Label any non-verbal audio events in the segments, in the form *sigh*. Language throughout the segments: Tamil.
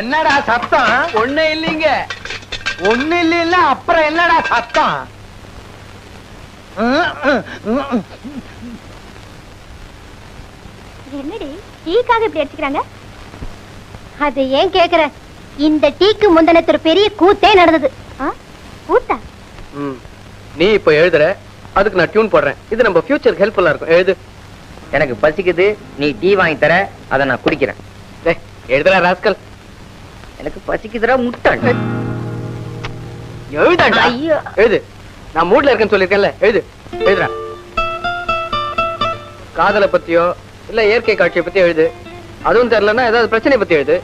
என்னடா சத்தம்? ஒண்ணு இல்லைங்க. ஒண்ணு இல்ல அப்புறம் என்னடா சத்தம். என்னடி? டீக்காக இப்படி அடிச்சுக்கிறாங்க? அது ஏன் கேக்குற? இந்த டீக்கு முந்தினத்து ஒரு பெரிய கூத்தே நடந்தது? கூத்தா? ம். நீ இப்ப எழுதுற? அதுக்கு நான் டியூன் போடுறேன். இது நம்ம ஃபியூச்சருக்கு ஹெல்ப்ஃபுல்லா இருக்கும். எழுது. எனக்கு பசிக்குது. நீ டீ வாங்கி தர. அதை நான் குடிக்கிறேன். டேய், எழுதுடா ராஸ்கல். எனக்கு பசிக்குதுடா முட்டாள். எழுதாண்டா ஐயோ. எழுது. நான் மூட்ல இருக்கேன்னு சொல்லிருக்கேன்ல எழுது. எழுதுடா. காதலை பத்தியோ இல்ல இயற்கை காட்சியை பத்தி எழுது. அதுவும் தெரியலன்னா ஏதாவது பிரச்சனை பத்தி எழுது.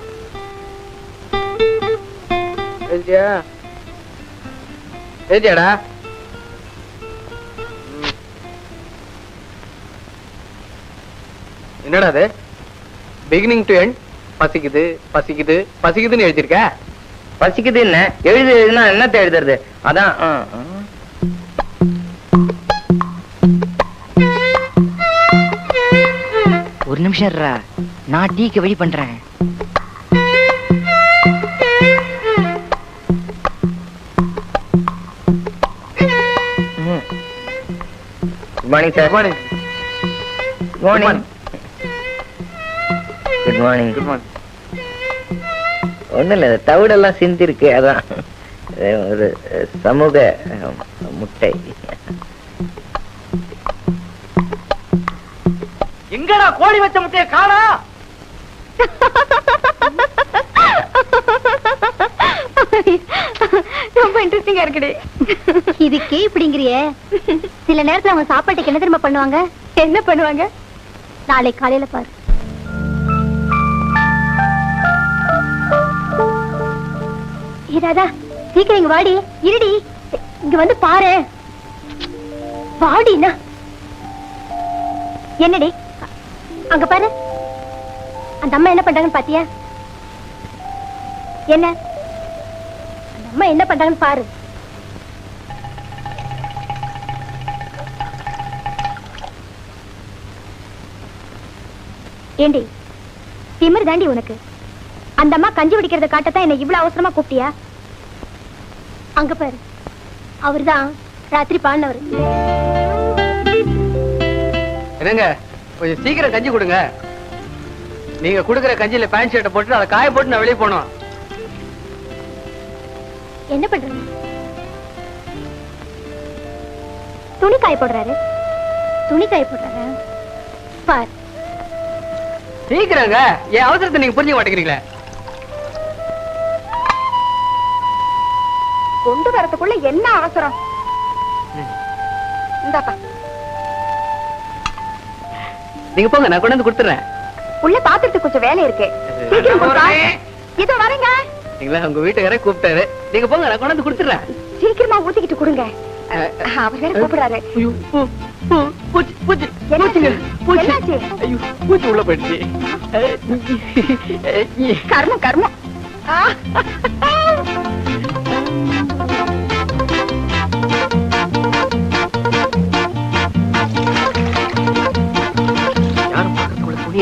எழுதியா எழுதியாடா. என்னடா அது? பிகினிங் டு எண்ட் பசிக்குது பசிக்குது பசிக்குதுன்னு எழுதியிருக்க? பசிக்குது என்ன? எழுது எழுதுனா என்னத்த எழுதுறது? அதான். ஒரு நிமிஷம் இருடா. நான் டீக்கு வெயிட் பண்றேன். Good morning sir morning morning good morning good morning ஒண்ணும் இல்ல இந்த தவிடெல்லாம் சிந்திருக்கு அதான். அது ஒரு சமூக முட்டை. எங்கடா கோழி வச்ச முட்டைய காணா? ரொம்ப இன்ட்ரெஸ்டிங்கா இருக்குடி. இதுக்கே இப்படிங்கிறியே. சில நேரத்துல அவங்க சாப்பாட்டுக்கு என்ன தெரியுமா பண்ணுவாங்க? என்ன பண்ணுவாங்க? நாளை காலையில பாரு. இதாதா சீக்கிரம் இங்க வாடி. இருடி. இங்க வந்து பாரு. வாடினா. என்னடி? அங்க பாரு. அந்த அம்மா என்ன பண்றாங்கன்னு பாத்தியா? என்ன? அந்த அம்மா என்ன பண்றாங்கன்னு பாரு. ஏண்டி? திமிர் தாண்டி உனக்கு. அந்த அம்மா கஞ்சி குடிக்கிறத காட்டத்தான் என்ன இவ்வளவு அவசரமா கூப்பிட்டியா? அங்க பாரு. அவர்தான் ராத்திரி பாடினவர் என்னங்க கொஞ்சம் சீக்கிரம் கஞ்சி கொடுங்க. நீங்க குடுக்குற கஞ்சியில பேண்ட் ஷர்ட்டை போட்டு அதை காய போட்டு நான் வெளியே போனோம் என்ன பண்றது? துணி காய போடுறாரு. துணி காய போடுறாரு? பார். சீக்கிரங்க என் அவசரத்தை நீங்க புரிஞ்சுக்க மாட்டேங்கிறீங்களே. கொண்டு வரதுக்குள்ள என்ன அவசரம்? இந்தாப்பா. நீங்க போங்க நான் கொண்டு வந்து கொடுத்துறேன். உள்ள பாத்திரத்துக்கு கொஞ்சம் வேலை இருக்கு. சீக்கிரம் வா. இதோ வரேங்க. நீங்களா உங்க வீட்டுக்காரே கூப்பிட்டாரு. நீங்க போங்க நான் கொண்டு வந்து கொடுத்துறேன். சீக்கிரமா ஊத்திக்கிட்டு கொடுங்க. அவர் வேற கூப்பிடுறாரு. பூச்சி, பூச்சி, என்னாச்சு? பூச்சிங்க, பூச்சி. என்னாச்சு? ஐயோ, பூச்சி உள்ள போயிடுச்சு. கர்மம் கர்மம்.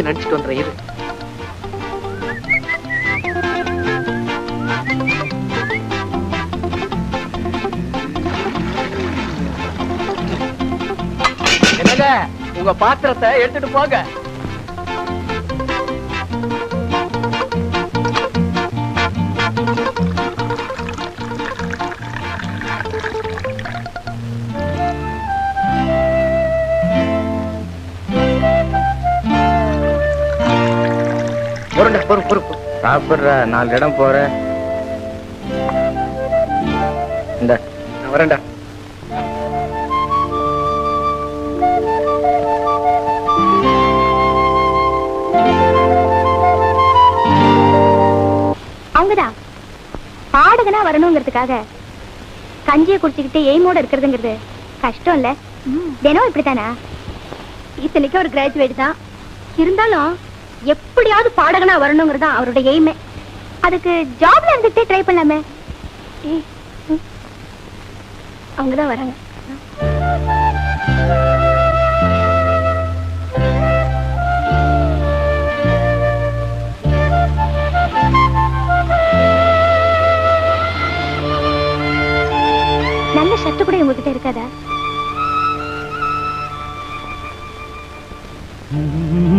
பக்கத்துக்குள்ள துணியை நினைச்சிட்டு வந்துடுறேன் இரு. உங்க பாத்திரத்தை எடுத்துட்டு போங்க. பொருண்ட பொறு பொறுப்பு சாப்பிடுற நாலு இடம் போற இந்த. நான் வரேன்டா. அவங்கதான் பாடகனா வரணுங்கிறதுக்காக கஞ்சியை குடிச்சுக்கிட்டு எய்மோட இருக்கிறதுங்கிறது கஷ்டம் இல்ல தினம் இப்படித்தானா? இத்தனைக்கும் ஒரு கிராஜுவேட் தான். இருந்தாலும் எப்படியாவது பாடகனா வரணுங்கிறது அவருடைய எய்மே அதுக்கு ஜாப்ல இருந்துட்டே ட்ரை பண்ணலாமே. அவங்கதான் வராங்க. நல்ல ஷர்ட் கூட உங்ககிட்ட இருக்காதா? *laughs*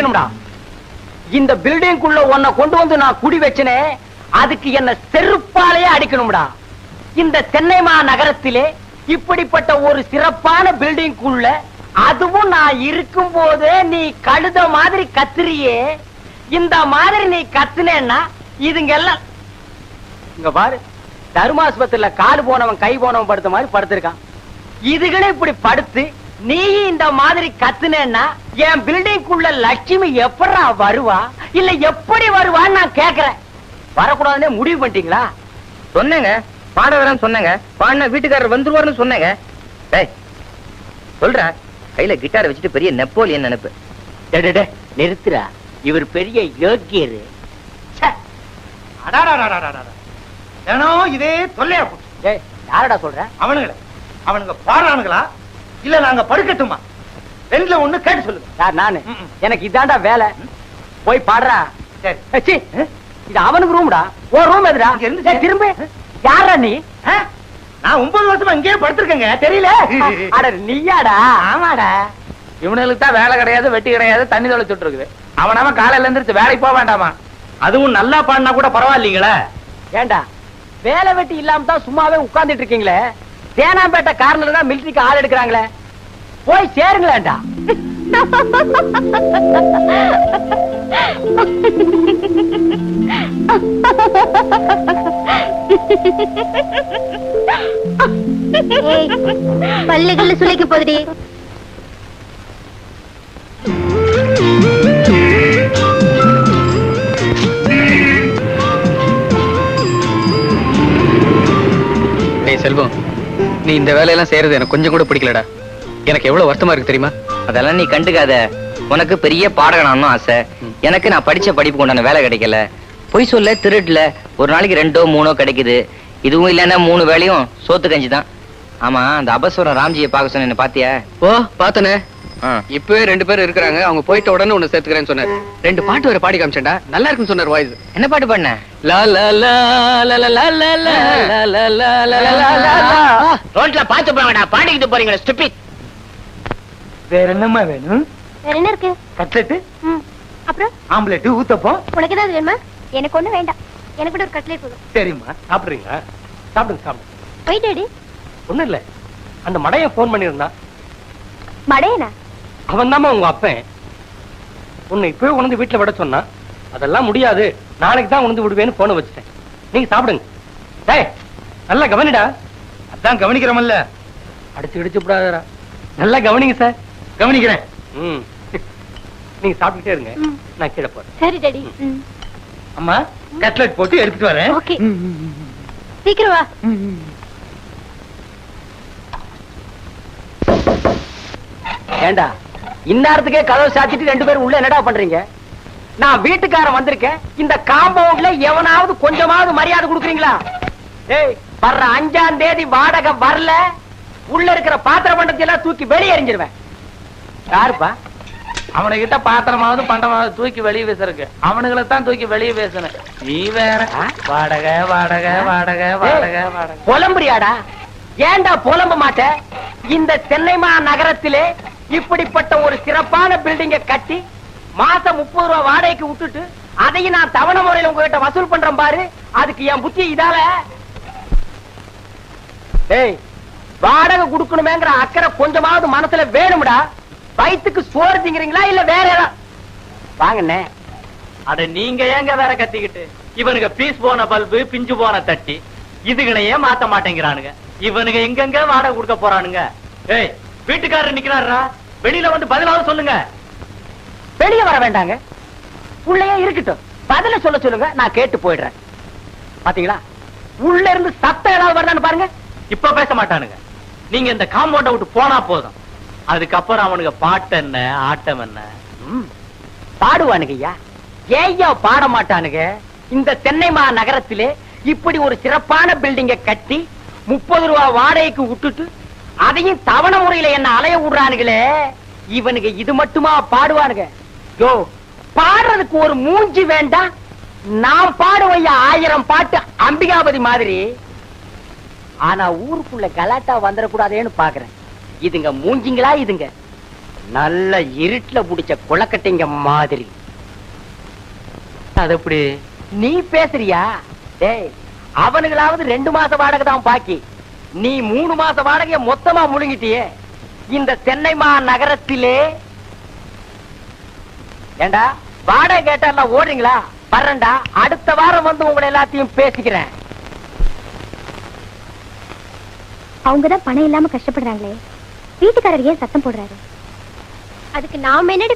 செருப்பாலே இந்த பில்டிங்குள்ள உன்னை கொண்டு வந்து நான் குடி வச்சனே அதுக்கு என்ன செருப்பாலேயே அடிக்கணும்டா. இந்த சென்னை மாநகரத்திலே இப்படிப்பட்ட ஒரு சிறப்பான பில்டிங்குள்ள அதுவும் நான் இருக்கும் போதே நீ கழுத மாதிரி கத்துறியே. இந்த மாதிரி நீ கத்துனேன்னா இதுங்க எல்லாம் இங்க பாரு தர்மாஸ்பத்திரியில கால் போனவன் கை போனவன் படுத்த மாதிரி படுத்திருக்கான். இதுகளே இப்படி படுத்து நீ இந்த மாதிரி கத்துனேன்னா என் பில்டிங்குள்ள லட்சுமி எப்படா வருவா? இல்ல எப்படி வருவான்னு நான் கேக்குறேன். வரக்கூடாதுன்னே முடிவு பண்ணிட்டீங்களா? சொன்னேங்க. பாட வரேன்னு சொன்னேங்க. பாடின வீட்டுக்காரர் வந்துருவாருன்னு சொன்னேங்க. டேய் சொல்றா. கையில கிட்டார் வச்சுட்டு பெரிய நெப்போலியன் நினைப்பு. டே, நிறுத்துறா இவர் பெரிய யோக்கியரு இதே தொல்லையா போச்சு. டேய், யாரடா சொல்ற? அவனுங்கள. அவனுங்க பாடுறானுங்களா? இல்ல நாங்க படுக்கட்டுமா? ரெண்டுல ஒண்ணு கேட்டு சொல்லுங்க. யார் நானு. எனக்கு இதான்டா வேலை. போய் பாடுறா. சரி. இது அவனுக்கு ரூம்டா ஓ ரூம் எதுடா? இருந்து திரும்ப. யாரா நீ? நான் ஒன்பது வருஷமா இங்கேயே படுத்திருக்கேங்க. தெரியல. *laughs* அட நீயாடா? ஆமாடா. இவனுக்கு தான் வேலை கிடையாது வெட்டி கிடையாது தண்ணி தொலைச்சுட்டு இருக்குது. அவன் அவன் காலையில எந்திரிச்சு வேலைக்கு போக வேண்டாமா? அதுவும் நல்லா பாடினா கூட பரவாயில்லைங்களே. ஏண்டா? வேலை வெட்டி இல்லாம தான் சும்மாவே உட்கார்ந்துட்டு இருக்கீங்களே? தேனாம்பேட்டை கார்னர்ல தான் மிலிட்டரிக்கு ஆள் எடுக்கிறாங்களே. போய் சேருங்களேன்டா ஏய், பல்லு கில்லு சுளைக்க போதுடி செல்வம். நீ இந்த வேலையெல்லாம் செய்யறது எனக்கு கொஞ்சம் கூட பிடிக்கலடா. எனக்கு எவ்வளவு வருத்தமா இருக்கு தெரியுமா? அதெல்லாம் நீ கண்டுக்காத. உனக்கு பெரிய பாடகனான்னு ஆசை. எனக்கு நான் படிச்ச படிப்பு கொண்டான வேலை கிடைக்கல. பொய் சொல்ல திருடல ஒரு நாளைக்கு ரெண்டோ மூணோ கிடைக்குது. இதுவும் இல்லைன்னா மூணு வேலையும் சோத்து கஞ்சி தான் ஆமா அந்த அபஸ்வரம் ராம்ஜியை பார்க்க சொன்ன பாத்தியா? ஓ பாத்தனே ஆ. இப்பவே ரெண்டு பேரும் இருக்கிறாங்க அவங்க போயிட்ட உடனே ஒண்ணு சேர்த்துக்கிறேன்னு சொன்னாரு ரெண்டு பாட்டு வேற பாடி காமிச்சண்டா நல்லா இருக்குன்னு சொன்னார் வாய்ஸ் என்ன பாட்டு பண்ண ரோட்ல பாத்து போங்கடா பாடிக்கிட்டு போறீங்க ஸ்டூபி வேற என்னம்மா வேணும் வேற என்ன இருக்கு கட்லெட் அப்புறம் ஆம்லெட் ஊத்தப்பம் உனக்கு ஏதாவது வேணுமா எனக்கு ஒண்ணு வேண்டாம் எனக்கு ஒரு கட்லெட் போதும் சரிம்மா சாப்பிடுறீங்களா சாப்பிடுங்க சாப்பிடுங்க போயிட்டு ஒண்ணும் இல்ல அந்த மடைய போன் பண்ணிருந்தா மடையனா அவன் தாமா உங்க அப்பன். உன்னை இப்பவே உணர்ந்து வீட்டுல விட சொன்னான் அதெல்லாம் முடியாது. நாளைக்கு தான் உணர்ந்து விடுவேன்னு போன வச்சுட்டேன். நீங்க சாப்பிடுங்க. டேய் நல்லா கவனிடா. அதான் கவனிக்கிறோமல்ல. அடிச்சு இடிச்சு விடாதடா. நல்லா கவனிங்க சார். கவனிக்கிறேன். ம். நீங்க சாப்பிட்டுட்டே இருங்க. நான் கீழே போறேன். சரி டாடி. அம்மா கட்லெட் போட்டு எடுத்துட்டு வரேன். ஓகே. சீக்கிரம் வா. ஏண்டா? இந்நேரத்துக்கே கதவை சாத்திட்டு ரெண்டு பேரும் உள்ள என்னடா பண்றீங்க? நான் வீட்டுக்காரன் வந்திருக்கேன். இந்த காம்பவுண்ட்ல எவனாவது கொஞ்சமாவது மரியாதை கொடுக்குறீங்களா? ஏய் வர்ற அஞ்சாம் தேதி வாடகை வரல. உள்ள இருக்கிற பாத்திர பண்டத்தை எல்லாம் தூக்கி வெளியே எறிஞ்சிருவேன். யாருப்பா? அவனை கிட்ட பாத்திரமாவது பண்டமாவது தூக்கி வெளியே வீசுறக்கு அவனுங்களை தான் தூக்கி வெளியே பேசணும் நீ வேற? வாடகை வாடகை வாடகை வாடகை வாடகை. புலம்புறியாடா? ஏன்டா புலம்ப மாட்ட? இந்த சென்னைமா நகரத்திலே இப்படிப்பட்ட ஒரு சிறப்பான பில்டிங்க கட்டி மாசம் முப்பது ரூபா வாடகைக்கு விட்டுட்டு அதையும் நான் தவணை முறையில உங்ககிட்ட வசூல் பண்றேன் பாரு. அதுக்கு என் புத்தி இதால. ஏய் வாடகை கொடுக்கணுமேங்கிற அக்கறை கொஞ்சமாவது மனசுல வேணும்டா. வயித்துக்கு சோறு திங்கிறீங்களா இல்ல வேற ஏதாவது வாங்கண்ணே அட நீங்க ஏங்க வேற கத்திக்கிட்டு? இவனுங்க பீஸ் போன பல்பு பிஞ்சு போன தட்டி. இதுகளையே மாத்த மாட்டேங்கிறானுங்க. இவனுங்க எங்கெங்க வாடகை கொடுக்க போறானுங்க? ஏய் வீட்டுக்காரர் நிக்கிறாரா வெளியில வந்து பதிலாவது சொல்லுங்க. வெளியே வர வேண்டாங்க. உள்ளே இருக்கட்டும். பதில சொல்ல சொல்லுங்க நான் கேட்டு போயிடுறேன். பாத்தீங்களா? உள்ள இருந்து சத்தம் ஏதாவது வருதான்னு பாருங்க. இப்ப பேச மாட்டானுங்க. நீங்க இந்த காம்பவுண்ட விட்டு போனா போதும். அதுக்கப்புறம் அவனுங்க பாட்டு என்ன ஆட்டம் என்ன? பாடுவானுங்க ஐயா. பாட மாட்டானுங்க? இந்த தென்னைமா நகரத்திலே இப்படி ஒரு சிறப்பான பில்டிங்க கட்டி முப்பது ரூபா வாடகைக்கு விட்டுட்டு அதையும் தவணை முறையில என்ன அலைய விடுறானுங்களே இவனுங்க இது மட்டுமா பாடுவானுங்க? யோ பாடுறதுக்கு ஒரு மூஞ்சி வேண்டாம் நான் பாடுவையா ஆயிரம் பாட்டு அம்பிகாபதி மாதிரி? ஆனா ஊருக்குள்ள கலாட்டா வந்துடக்கூடாதேன்னு பாக்குறேன். இதுங்க மூஞ்சிங்களா இதுங்க? நல்ல இருட்டுல புடிச்ச குளக்கட்டைங்க மாதிரி. அது எப்படி? நீ பேசுறியா? டேய் அவனுங்களாவது ரெண்டு மாச வாடகை தான் பாக்கி. நீ மூணு மாச வாடகைய மொத்தமா முழுங்கிட்டியே. இந்த சென்னைமா நகரத்திலே ஏண்டா வாடகை கேட்டா ஓடுறீங்களா? வர்றேன்டா அடுத்த வாரம் வந்து உங்களை எல்லாத்தையும் பேசிக்கிறேன். அவங்கதான் பணம் இல்லாம கஷ்டப்படுறாங்களே. வீட்டுக்காரர் ஏன் சத்தம் போடுறாரு? அதுக்கு நாம என்னடி